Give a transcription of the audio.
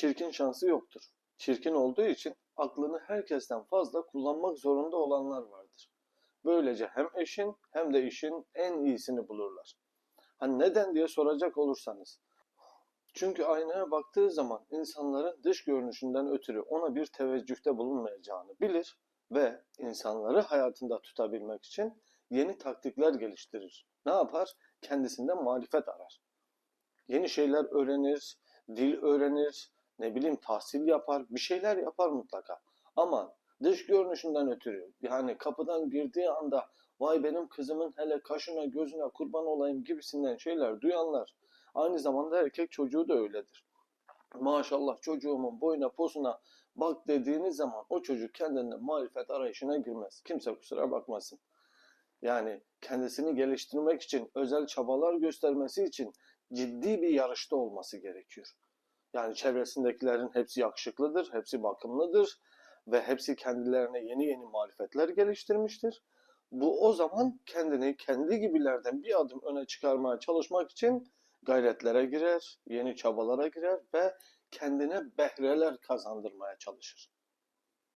çirkin şansı yoktur. Çirkin olduğu için aklını herkesten fazla kullanmak zorunda olanlar vardır. Böylece hem eşin hem de işin en iyisini bulurlar. Hani neden diye soracak olursanız. Çünkü aynaya baktığı zaman insanların dış görünüşünden ötürü ona bir teveccühte bulunmayacağını bilir ve insanları hayatında tutabilmek için yeni taktikler geliştirir. Ne yapar? Kendisinde marifet arar. Yeni şeyler öğrenir, dil öğrenir, ne bileyim tahsil yapar, bir şeyler yapar mutlaka. Ama dış görünüşünden ötürü yani kapıdan girdiği anda vay benim kızımın hele kaşına gözüne kurban olayım gibisinden şeyler duyanlar aynı zamanda erkek çocuğu da öyledir. Maşallah çocuğumun boyuna posuna bak dediğiniz zaman o çocuk kendinde marifet arayışına girmez. Kimse kusura bakmasın. Yani kendisini geliştirmek için özel çabalar göstermesi için ciddi bir yarışta olması gerekiyor. Yani çevresindekilerin hepsi yakışıklıdır, hepsi bakımlıdır ve hepsi kendilerine yeni yeni marifetler geliştirmiştir. Bu o zaman kendini kendi gibilerden bir adım öne çıkarmaya çalışmak için gayretlere girer, yeni çabalara girer ve kendine behreler kazandırmaya çalışır.